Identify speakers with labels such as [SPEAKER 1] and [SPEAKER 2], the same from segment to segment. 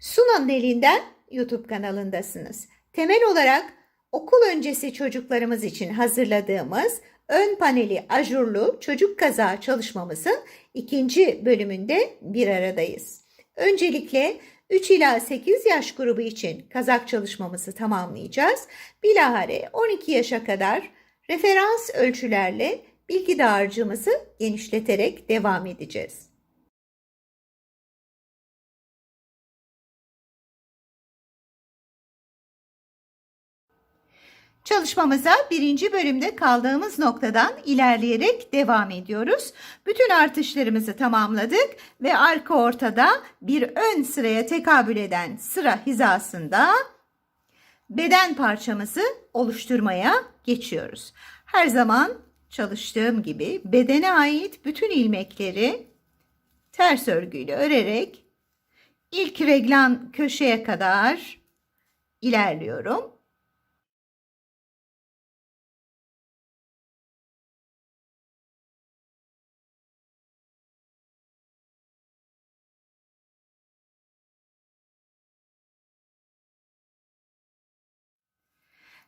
[SPEAKER 1] Sunan'ın elinden YouTube kanalındasınız. Temel olarak okul öncesi çocuklarımız için hazırladığımız ön paneli ajurlu çocuk kazağı çalışmamızın ikinci bölümünde bir aradayız. Öncelikle 3 ila 8 yaş grubu için kazak çalışmamızı tamamlayacağız. Bilahare 12 yaşa kadar referans ölçülerle bilgi dağarcığımızı genişleterek devam edeceğiz. Çalışmamıza birinci bölümde kaldığımız noktadan ilerleyerek devam ediyoruz. Bütün artışlarımızı tamamladık ve arka ortada bir ön sıraya tekabül eden sıra hizasında beden parçamızı oluşturmaya geçiyoruz. Her zaman çalıştığım gibi bedene ait bütün ilmekleri ters örgüyle örerek ilk reglan köşeye kadar ilerliyorum.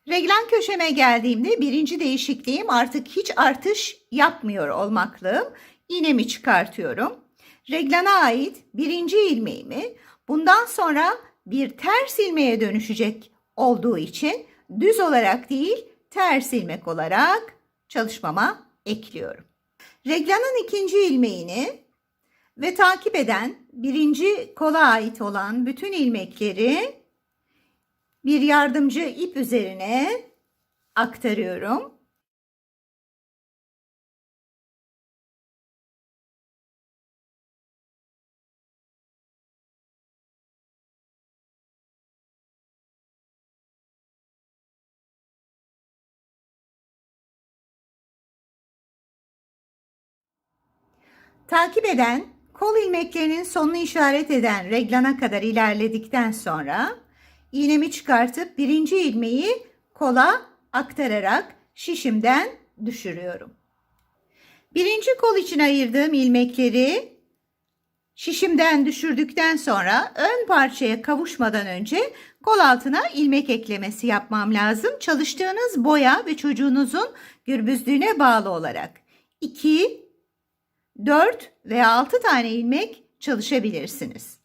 [SPEAKER 1] Reglan köşeme geldiğimde birinci değişikliğim artık hiç artış yapmıyor olmaklığım. İğnemi çıkartıyorum. Reglana ait birinci ilmeğimi bundan sonra bir ters ilmeğe dönüşecek olduğu için düz olarak değil ters ilmek olarak çalışmama ekliyorum. Reglanın ikinci ilmeğini ve takip eden birinci kola ait olan bütün ilmekleri bir yardımcı ip üzerine aktarıyorum. Takip eden kol ilmeklerinin sonunu işaret eden reglana kadar ilerledikten sonra iğnemi çıkartıp birinci ilmeği kola aktararak şişimden düşürüyorum. Birinci kol için ayırdığım ilmekleri şişimden düşürdükten sonra ön parçaya kavuşmadan önce kol altına ilmek eklemesi yapmam lazım. Çalıştığınız boya ve çocuğunuzun gürbüzlüğüne bağlı olarak 2, 4 veya 6 tane ilmek çalışabilirsiniz.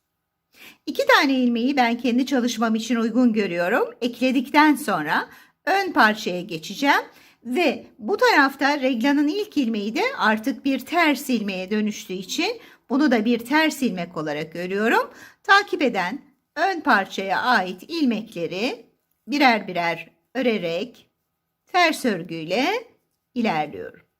[SPEAKER 1] İki tane ilmeği ben kendi çalışmam için uygun görüyorum. Ekledikten sonra ön parçaya geçeceğim ve bu tarafta reglanın ilk ilmeği de artık bir ters ilmeğe dönüştüğü için bunu da bir ters ilmek olarak görüyorum. Takip eden ön parçaya ait ilmekleri birer birer örerek ters örgüyle ilerliyorum.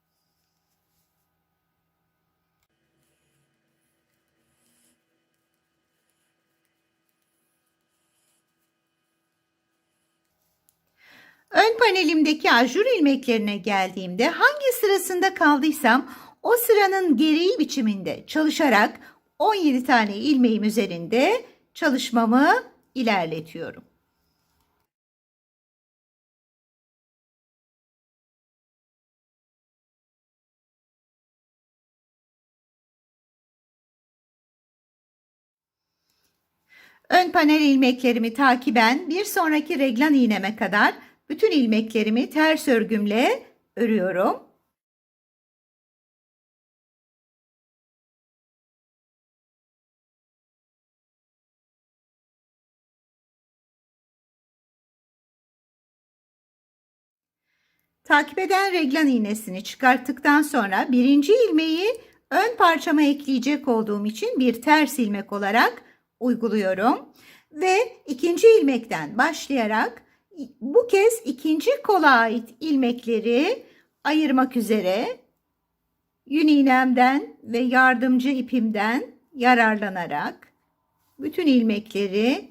[SPEAKER 1] Ön panelimdeki ajur ilmeklerine geldiğimde hangi sırasında kaldıysam o sıranın gereği biçiminde çalışarak 17 tane ilmeğim üzerinde çalışmamı ilerletiyorum. Ön panel ilmeklerimi takiben bir sonraki reglan iğneme kadar bütün ilmeklerimi ters örgümle örüyorum. Takip eden reglan iğnesini çıkarttıktan sonra birinci ilmeği ön parçama ekleyecek olduğum için bir ters ilmek olarak uyguluyorum. Ve ikinci ilmekten başlayarak bu kez ikinci kola ait ilmekleri ayırmak üzere yün iğnemden ve yardımcı ipimden yararlanarak bütün ilmekleri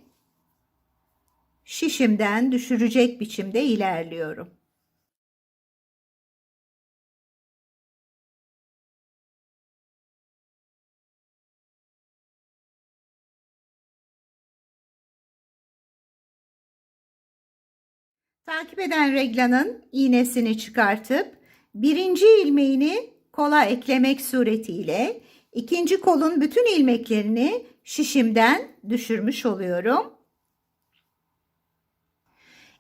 [SPEAKER 1] şişimden düşürecek biçimde ilerliyorum. Takip eden reglanın iğnesini çıkartıp birinci ilmeğini kola eklemek suretiyle İkinci kolun bütün ilmeklerini şişimden düşürmüş oluyorum.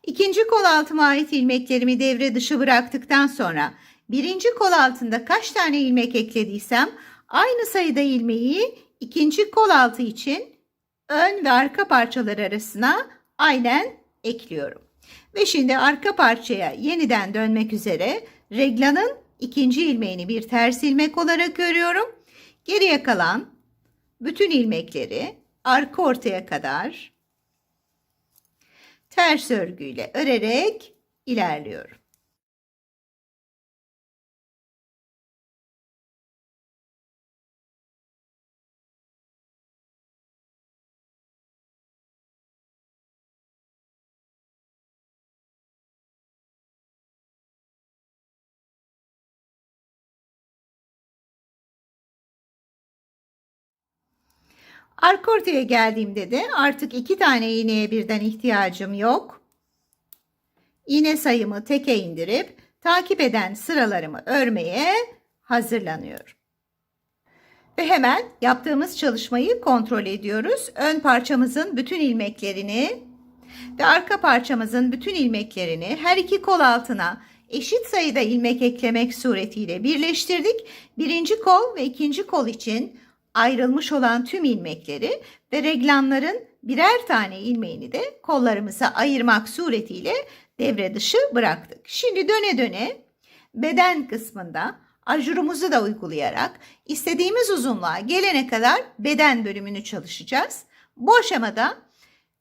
[SPEAKER 1] İkinci kol altıma ait ilmeklerimi devre dışı bıraktıktan sonra birinci kol altında kaç tane ilmek eklediysem aynı sayıda ilmeği ikinci kol altı için ön ve arka parçalar arasına aynen ekliyorum. Ve şimdi arka parçaya yeniden dönmek üzere reglanın ikinci ilmeğini bir ters ilmek olarak örüyorum. Geriye kalan bütün ilmekleri arka ortaya kadar ters örgüyle örerek ilerliyorum. Arka ortaya geldiğimde de artık iki tane iğneye birden ihtiyacım yok. İğne sayımı teke indirip takip eden sıralarımı örmeye hazırlanıyorum. Ve hemen yaptığımız çalışmayı kontrol ediyoruz. Ön parçamızın bütün ilmeklerini ve arka parçamızın bütün ilmeklerini her iki kol altına eşit sayıda ilmek eklemek suretiyle birleştirdik. Birinci kol ve ikinci kol için ayrılmış olan tüm ilmekleri ve reglanların birer tane ilmeğini de kollarımıza ayırmak suretiyle devre dışı bıraktık. Şimdi döne döne beden kısmında ajurumuzu da uygulayarak istediğimiz uzunluğa gelene kadar beden bölümünü çalışacağız. Bu aşamada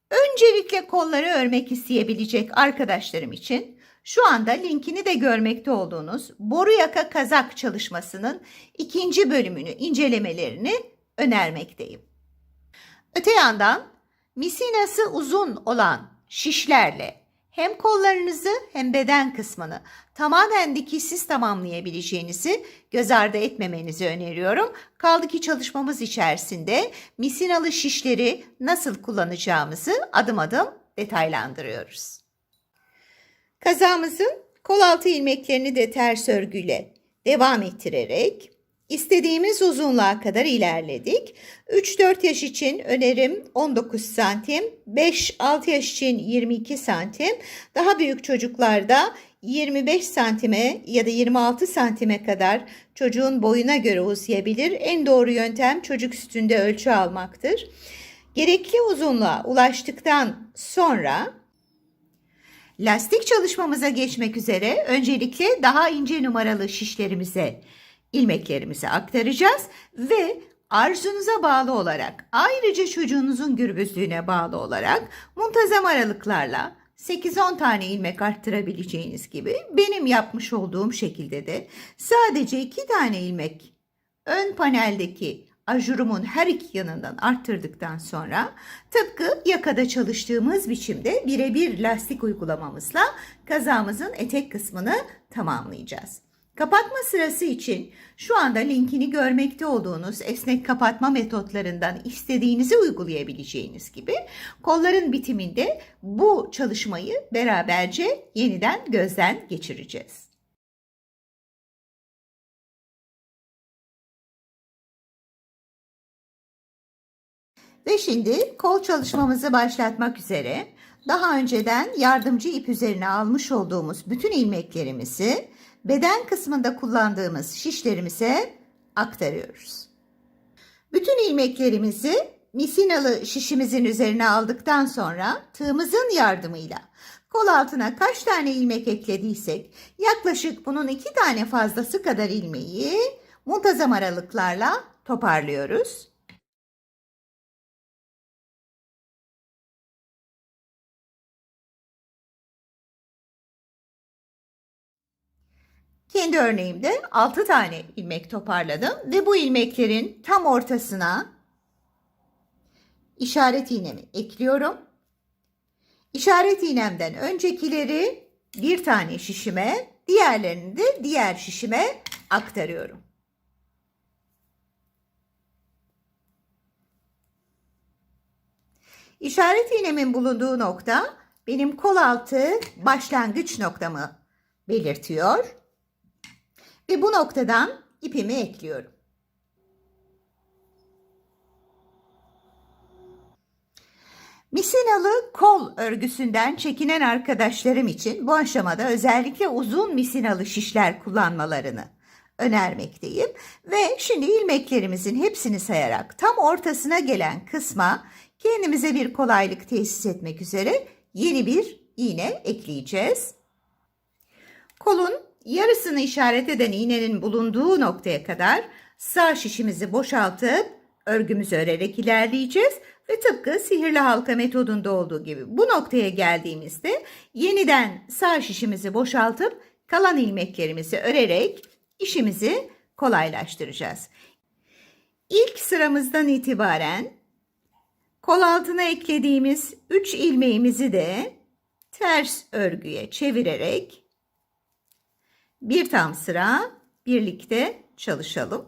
[SPEAKER 1] öncelikle kolları örmek isteyebilecek arkadaşlarım için şu anda linkini de görmekte olduğunuz boru yaka kazak çalışmasının ikinci bölümünü incelemelerini önermekteyim. Öte yandan misinası uzun olan şişlerle hem kollarınızı hem beden kısmını tamamen dikişsiz tamamlayabileceğinizi göz ardı etmemenizi öneriyorum. Kaldı ki çalışmamız içerisinde misinalı şişleri nasıl kullanacağımızı adım adım detaylandırıyoruz. Kazağımızın kol altı ilmeklerini de ters örgüyle devam ettirerek istediğimiz uzunluğa kadar ilerledik. 3-4 yaş için önerim 19 santim, 5-6 yaş için 22 santim, daha büyük çocuklarda 25 santime ya da 26 santime kadar çocuğun boyuna göre uzayabilir. En doğru yöntem çocuk sütünde ölçü almaktır. Gerekli uzunluğa ulaştıktan sonra Lastik çalışmamıza geçmek üzere öncelikle daha ince numaralı şişlerimize ilmeklerimizi aktaracağız ve arzunuza bağlı olarak ayrıca çocuğunuzun gürbüzlüğüne bağlı olarak muntazam aralıklarla 8-10 tane ilmek arttırabileceğiniz gibi benim yapmış olduğum şekilde de sadece 2 tane ilmek ön paneldeki ajurumun her iki yanından arttırdıktan sonra tıpkı yakada çalıştığımız biçimde birebir lastik uygulamamızla kazamızın etek kısmını tamamlayacağız. Kapatma sırası için şu anda linkini görmekte olduğunuz esnek kapatma metotlarından istediğinizi uygulayabileceğiniz gibi kolların bitiminde bu çalışmayı beraberce yeniden gözden geçireceğiz. Ve şimdi kol çalışmamızı başlatmak üzere daha önceden yardımcı ip üzerine almış olduğumuz bütün ilmeklerimizi beden kısmında kullandığımız şişlerimize aktarıyoruz. Bütün ilmeklerimizi misinalı şişimizin üzerine aldıktan sonra tığımızın yardımıyla kol altına kaç tane ilmek eklediysek yaklaşık bunun iki tane fazlası kadar ilmeği muntazam aralıklarla toparlıyoruz. Kendi örneğimde 6 tane ilmek toparladım ve bu ilmeklerin tam ortasına işaret iğnemi ekliyorum. İşaret iğnemden öncekileri bir tane şişime, diğerlerini de diğer şişime aktarıyorum. İşaret iğnemin bulunduğu nokta benim kol altı başlangıç noktamı belirtiyor. Ve bu noktadan ipimi ekliyorum. Misinalı kol örgüsünden çekinen arkadaşlarım için bu aşamada özellikle uzun misinalı şişler kullanmalarını önermekteyim. Ve şimdi ilmeklerimizin hepsini sayarak tam ortasına gelen kısma kendimize bir kolaylık tesis etmek üzere yeni bir iğne ekleyeceğiz. Kolun yarısını işaret eden iğnenin bulunduğu noktaya kadar sağ şişimizi boşaltıp örgümüzü örerek ilerleyeceğiz ve tıpkı sihirli halka metodunda olduğu gibi bu noktaya geldiğimizde yeniden sağ şişimizi boşaltıp kalan ilmeklerimizi örerek işimizi kolaylaştıracağız. İlk sıramızdan itibaren kol altına eklediğimiz 3 ilmeğimizi de ters örgüye çevirerek bir tam sıra birlikte çalışalım.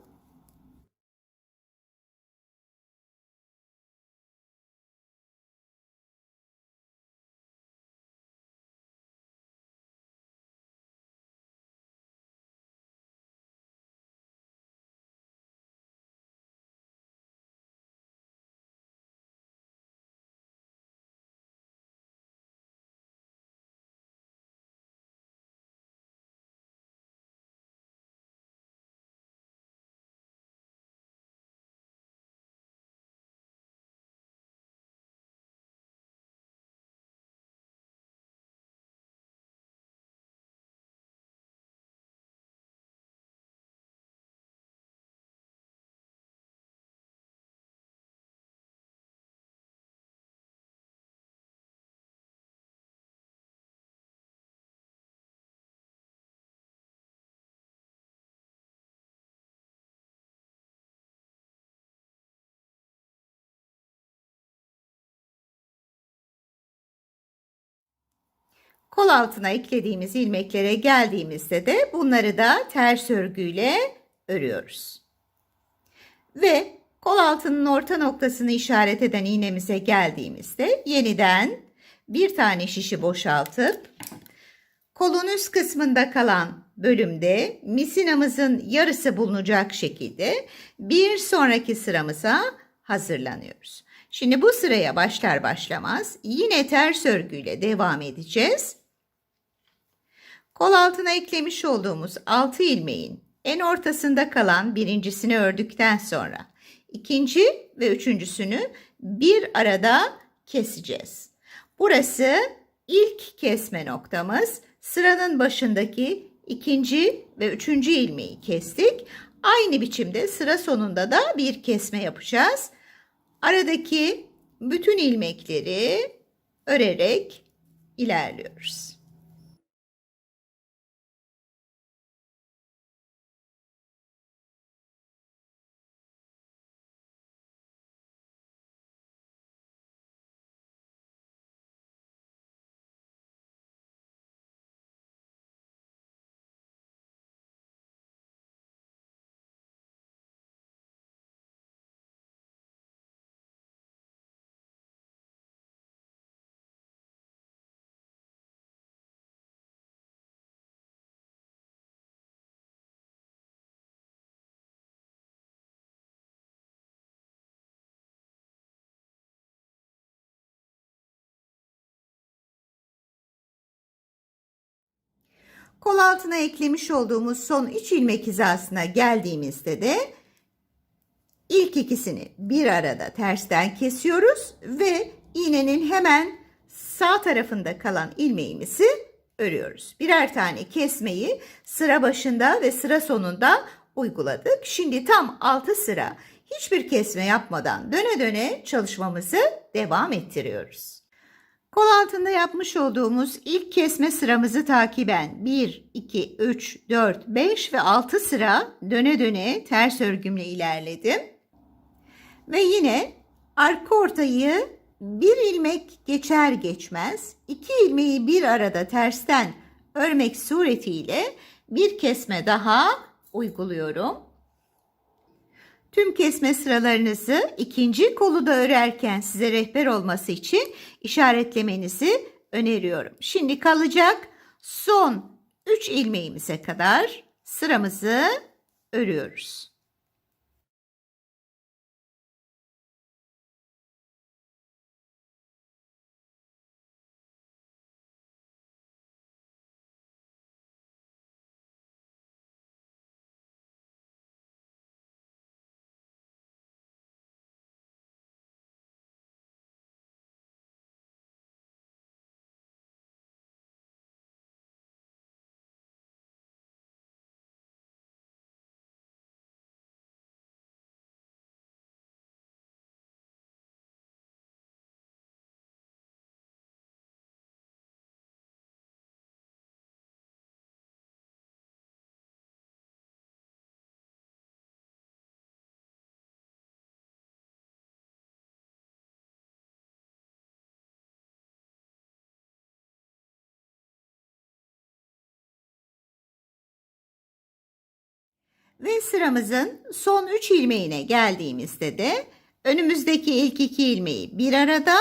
[SPEAKER 1] Kol altına eklediğimiz ilmeklere geldiğimizde de bunları da ters örgüyle örüyoruz. Ve kol altının orta noktasını işaret eden iğnemize geldiğimizde yeniden bir tane şişi boşaltıp kolun üst kısmında kalan bölümde misinamızın yarısı bulunacak şekilde bir sonraki sıramıza hazırlanıyoruz. Şimdi bu sıraya başlar başlamaz yine ters örgüyle devam edeceğiz. Kol altına eklemiş olduğumuz 6 ilmeğin en ortasında kalan birincisini ördükten sonra ikinci ve üçüncüsünü bir arada keseceğiz. Burası ilk kesme noktamız. Sıranın başındaki ikinci ve üçüncü ilmeği kestik. Aynı biçimde sıra sonunda da bir kesme yapacağız. Aradaki bütün ilmekleri örerek ilerliyoruz. Kol altına eklemiş olduğumuz son 3 ilmek hizasına geldiğimizde de ilk ikisini bir arada tersten kesiyoruz ve iğnenin hemen sağ tarafında kalan ilmeğimizi örüyoruz. Birer tane kesmeyi sıra başında ve sıra sonunda uyguladık. Şimdi tam 6 sıra hiçbir kesme yapmadan döne döne çalışmamızı devam ettiriyoruz. Kol altında yapmış olduğumuz ilk kesme sıramızı takiben 1, 2, 3, 4, 5 ve 6 sıra döne döne ters örgümle ilerledim. Ve yine arka ortayı bir ilmek geçer geçmez iki ilmeği bir arada tersten örmek suretiyle bir kesme daha uyguluyorum. Tüm kesme sıralarınızı ikinci kolu da örerken size rehber olması için işaretlemenizi öneriyorum. Şimdi kalacak son 3 ilmeğimize kadar sıramızı örüyoruz. Ve sıramızın son 3 ilmeğine geldiğimizde de önümüzdeki ilk iki ilmeği bir arada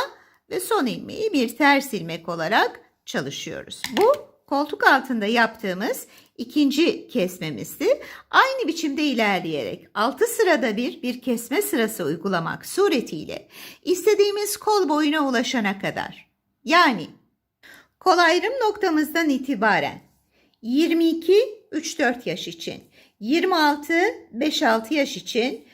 [SPEAKER 1] ve son ilmeği bir ters ilmek olarak çalışıyoruz. Bu koltuk altında yaptığımız ikinci kesmemizdi. Aynı biçimde ilerleyerek 6 sırada bir bir kesme sırası uygulamak suretiyle istediğimiz kol boyuna ulaşana kadar yani kol ayrım noktamızdan itibaren 22 3-4 yaş için, 26 5-6 yaş için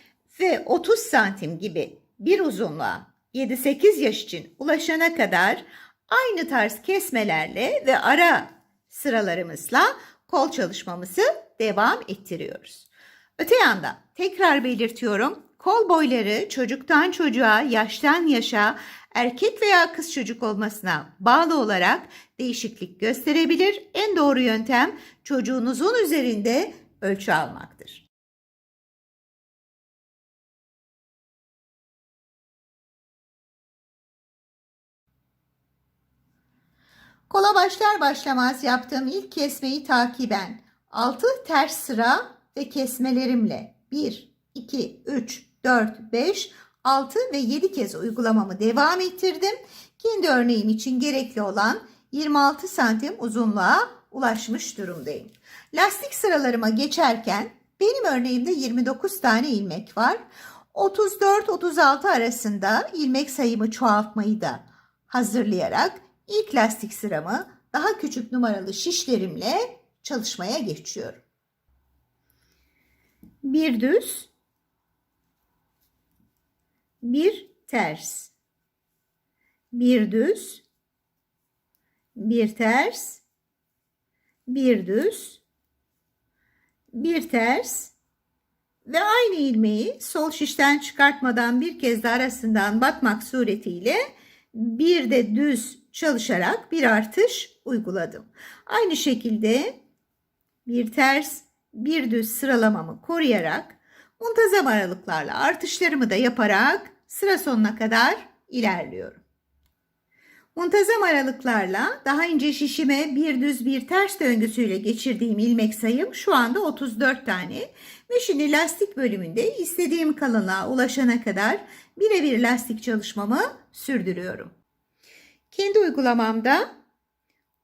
[SPEAKER 1] ve 30 santim gibi bir uzunluğa 7-8 yaş için ulaşana kadar aynı tarz kesmelerle ve ara sıralarımızla kol çalışmamızı devam ettiriyoruz. Öte yandan tekrar belirtiyorum. Kol boyları çocuktan çocuğa, yaştan yaşa, erkek veya kız çocuk olmasına bağlı olarak değişiklik gösterebilir. En doğru yöntem çocuğunuzun üzerinde ölçü almaktır. Kola başlar başlamaz yaptığım ilk kesmeyi takiben 6 ters sıra ve kesmelerimle 1, 2, 3, 4, 5, 6 ve 7 kez uygulamamı devam ettirdim. Kendi örneğim için gerekli olan 26 santim uzunluğa ulaşmış durumdayım. Lastik sıralarıma geçerken benim örneğimde 29 tane ilmek var. 34-36 arasında ilmek sayımı çoğaltmayı da hazırlayarak ilk lastik sıramı daha küçük numaralı şişlerimle çalışmaya geçiyorum. Bir düz, bir ters, bir düz, bir ters, bir düz, bir ters ve aynı ilmeği sol şişten çıkartmadan bir kez de arasından batmak suretiyle bir de düz çalışarak bir artış uyguladım. Aynı şekilde bir ters, bir düz sıralamamı koruyarak muntazam aralıklarla artışlarımı da yaparak sıra sonuna kadar ilerliyorum. Muntazam aralıklarla daha ince şişime bir düz bir ters döngüsüyle geçirdiğim ilmek sayım şu anda 34 tane. Ve şimdi lastik bölümünde istediğim kalınlığa ulaşana kadar birebir lastik çalışmamı sürdürüyorum. Kendi uygulamamda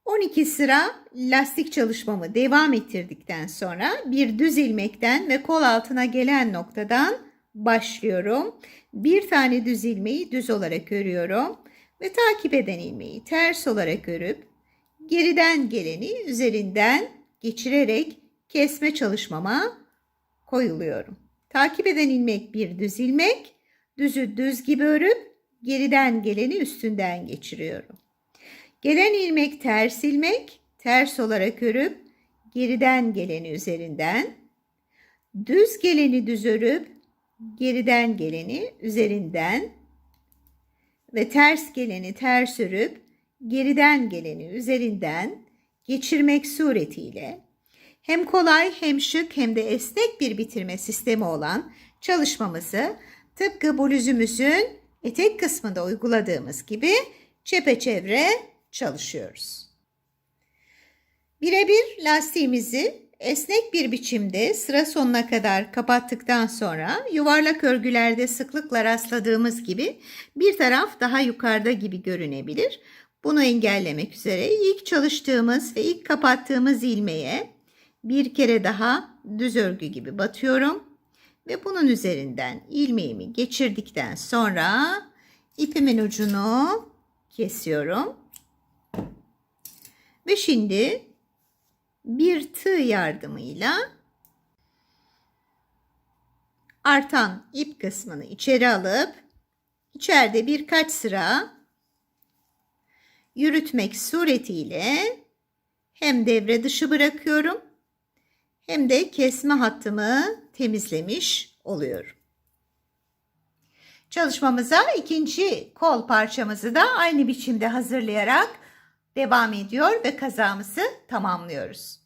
[SPEAKER 1] 12 sıra lastik çalışmamı devam ettirdikten sonra bir düz ilmekten ve kol altına gelen noktadan başlıyorum. Bir tane düz ilmeği düz olarak örüyorum ve takip eden ilmeği ters olarak örüp geriden geleni üzerinden geçirerek kesme çalışmama koyuluyorum. Takip eden ilmek bir düz ilmek, düzü düz gibi örüp geriden geleni üstünden geçiriyorum. Gelen ilmek ters ilmek, ters olarak örüp geriden geleni üzerinden, düz geleni düz örüp geriden geleni üzerinden ve ters geleni ters örüp geriden geleni üzerinden geçirmek suretiyle hem kolay hem şık hem de esnek bir bitirme sistemi olan çalışmamızı tıpkı bluzumuzun etek kısmında uyguladığımız gibi çepeçevre çalışıyoruz. Birebir lastiğimizi esnek bir biçimde sıra sonuna kadar kapattıktan sonra yuvarlak örgülerde sıklıkla rastladığımız gibi bir taraf daha yukarıda gibi görünebilir. Bunu engellemek üzere ilk çalıştığımız ve ilk kapattığımız ilmeğe bir kere daha düz örgü gibi batıyorum ve bunun üzerinden ilmeğimi geçirdikten sonra ipimin ucunu kesiyorum. Ve şimdi bir tığ yardımıyla artan ip kısmını içeri alıp içeride birkaç sıra yürütmek suretiyle hem devre dışı bırakıyorum hem de kesme hattımı temizlemiş oluyorum. Çalışmamıza ikinci kol parçamızı da aynı biçimde hazırlayarak devam ediyor ve kazamızı tamamlıyoruz.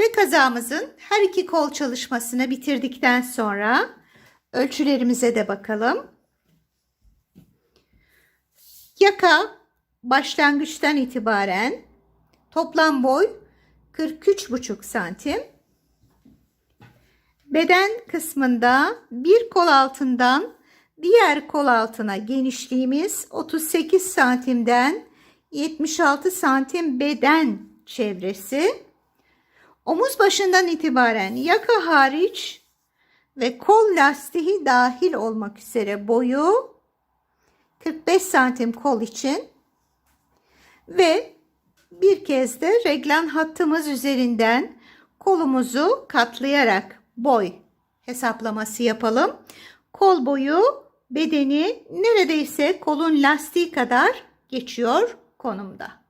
[SPEAKER 1] Ve kazamızın her iki kol çalışmasını bitirdikten sonra ölçülerimize de bakalım. Yaka başlangıçtan itibaren toplam boy 43,5 santim. Beden kısmında bir kol altından diğer kol altına genişliğimiz 38 santimden 76 santim beden çevresi. Omuz başından itibaren yaka hariç ve kol lastiği dahil olmak üzere boyu 45 santim kol için ve bir kez de reglan hattımız üzerinden kolumuzu katlayarak boy hesaplaması yapalım. Kol boyu bedeni neredeyse kolun lastiği kadar geçiyor konumda.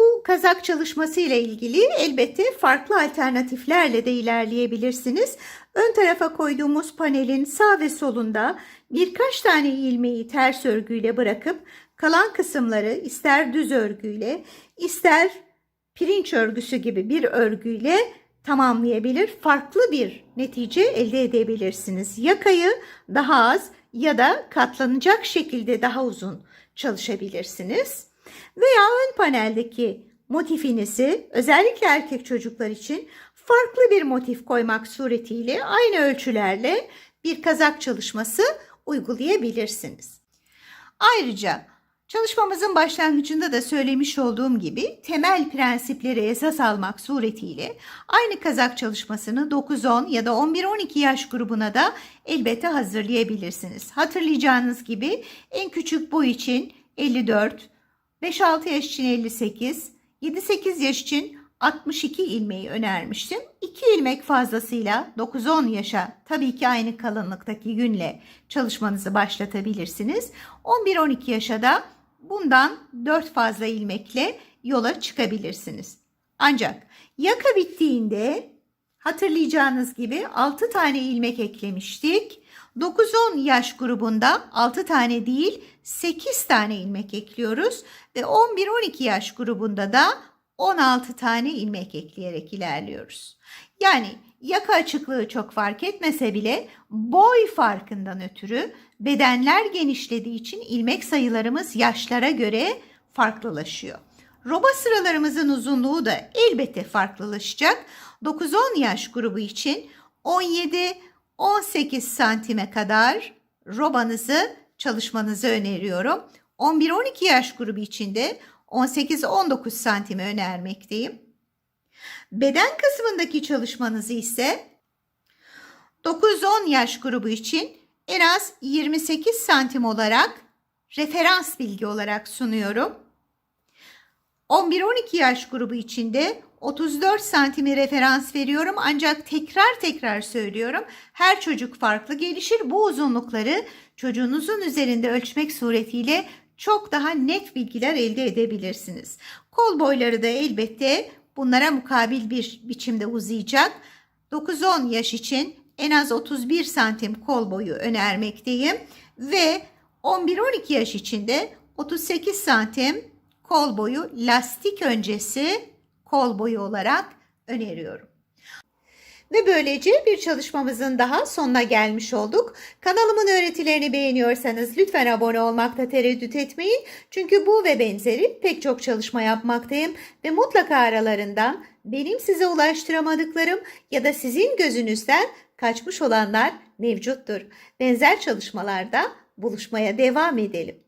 [SPEAKER 1] Bu kazak çalışması ile ilgili elbette farklı alternatiflerle de ilerleyebilirsiniz. Ön tarafa koyduğumuz panelin sağ ve solunda birkaç tane ilmeği ters örgüyle bırakıp kalan kısımları ister düz örgüyle ister pirinç örgüsü gibi bir örgüyle tamamlayabilir. Farklı bir netice elde edebilirsiniz. Yakayı daha az ya da katlanacak şekilde daha uzun çalışabilirsiniz. Veya ön paneldeki motifinizi özellikle erkek çocuklar için farklı bir motif koymak suretiyle aynı ölçülerle bir kazak çalışması uygulayabilirsiniz. Ayrıca çalışmamızın başlangıcında da söylemiş olduğum gibi temel prensipleri esas almak suretiyle aynı kazak çalışmasını 9-10 ya da 11-12 yaş grubuna da elbette hazırlayabilirsiniz. Hatırlayacağınız gibi en küçük boy için 54, 5-6 yaş için 58, 7-8 yaş için 62 ilmeği önermiştim. 2 ilmek fazlasıyla 9-10 yaşa tabii ki aynı kalınlıktaki yünle çalışmanızı başlatabilirsiniz. 11-12 yaşa da bundan 4 fazla ilmekle yola çıkabilirsiniz. Ancak yaka bittiğinde hatırlayacağınız gibi 6 tane ilmek eklemiştik. 9-10 yaş grubunda 6 tane değil 8 tane ilmek ekliyoruz ve 11-12 yaş grubunda da 16 tane ilmek ekleyerek ilerliyoruz. Yani yaka açıklığı çok fark etmese bile boy farkından ötürü bedenler genişlediği için ilmek sayılarımız yaşlara göre farklılaşıyor. Roba sıralarımızın uzunluğu da elbette farklılaşacak. 9-10 yaş grubu için 17-18 santime kadar robanızı çalışmanızı öneriyorum. 11-12 yaş grubu için de 18-19 santime önermekteyim. Beden kısmındaki çalışmanızı ise 9-10 yaş grubu için en az 28 santim olarak referans bilgi olarak sunuyorum. 11-12 yaş grubu için de 34 santimi referans veriyorum ancak tekrar tekrar söylüyorum. Her çocuk farklı gelişir. Bu uzunlukları çocuğunuzun üzerinde ölçmek suretiyle çok daha net bilgiler elde edebilirsiniz. Kol boyları da elbette bunlara mukabil bir biçimde uzayacak. 9-10 yaş için en az 31 santim kol boyu önermekteyim ve 11-12 yaş için de 38 santim kol boyu lastik öncesi kol boyu olarak öneriyorum. Ve böylece bir çalışmamızın daha sonuna gelmiş olduk. Kanalımın öğretilerini beğeniyorsanız lütfen abone olmakta tereddüt etmeyin. Çünkü bu ve benzeri pek çok çalışma yapmaktayım ve mutlaka aralarından benim size ulaştıramadıklarım ya da sizin gözünüzden kaçmış olanlar mevcuttur. Benzer çalışmalarda buluşmaya devam edelim.